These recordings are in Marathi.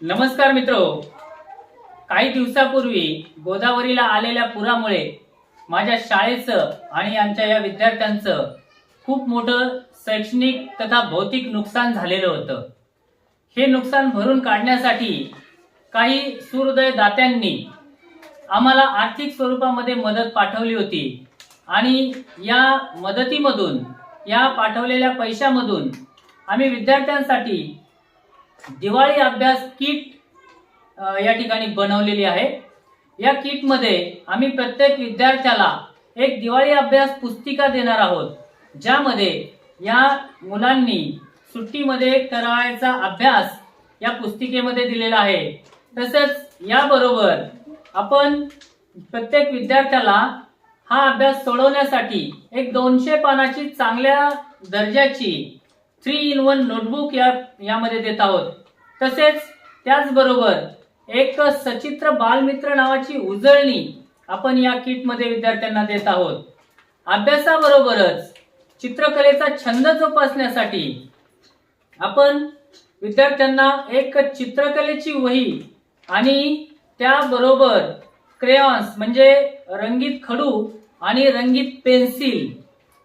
नमस्कार मित्रो. काही दिवसापूर्वी गोदावरीला आलेल्या पुरामुळे माझ्या शाळेचं आणि आमच्या या विद्यार्थ्यांचं खूप मोठं शैक्षणिक तथा भौतिक नुकसान झालेलं होतं. हे नुकसान भरून काढण्यासाठी काही सुहृदय दात्यांनी आम्हाला आर्थिक स्वरूपामध्ये मदत पाठवली होती आणि या मदतीमधून या पाठवलेल्या पैशामधून आम्ही विद्यार्थ्यांसाठी दिवाळी अभ्यास किट या ठिकाणी बनवलेली आहे. या किटमध्ये आम्ही प्रत्येक विद्यार्थ्याला एक दिवाळी अभ्यास पुस्तिका देणार आहोत ज्यामध्ये या मुलांनी सुट्टीमध्ये करायचा अभ्यास या पुस्तिकेमध्ये दिलेला आहे. तसेच याबरोबर आपण प्रत्येक विद्यार्थ्याला हा अभ्यास सोडवण्यासाठी एक दोनशे पानाची चांगल्या दर्जाची थ्री इन वन नोटबुक या यामध्ये देत आहोत. तसेच त्याचबरोबर एक सचित्र बालमित्र नावाची उजळणी आपण या किटमध्ये विद्यार्थ्यांना देत आहोत. अभ्यासाबरोबरच चित्रकलेचा छंद जोपासण्यासाठी आपण विद्यार्थ्यांना एक चित्रकलेची वही आणि त्याबरोबर क्रेयॉन्स म्हणजे रंगीत खडू आणि रंगीत पेन्सिल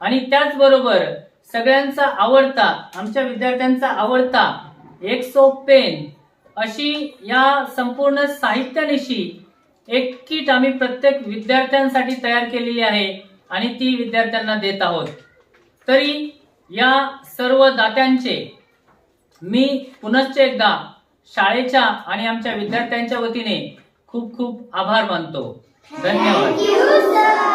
आणि त्याचबरोबर सगळ्यांचा आवडता आमच्या विद्यार्थ्यांचा आवडता एक पेन अशी या संपूर्ण साहित्यानिशी एक किट आम्ही प्रत्येक विद्यार्थ्यांसाठी तयार केलेली आहे आणि ती विद्यार्थ्यांना देत आहोत. तरी या सर्व दात्यांचे मी पुनश्च एकदा शाळेच्या आणि आमच्या विद्यार्थ्यांच्या वतीने खूप खूप आभार मानतो. धन्यवाद.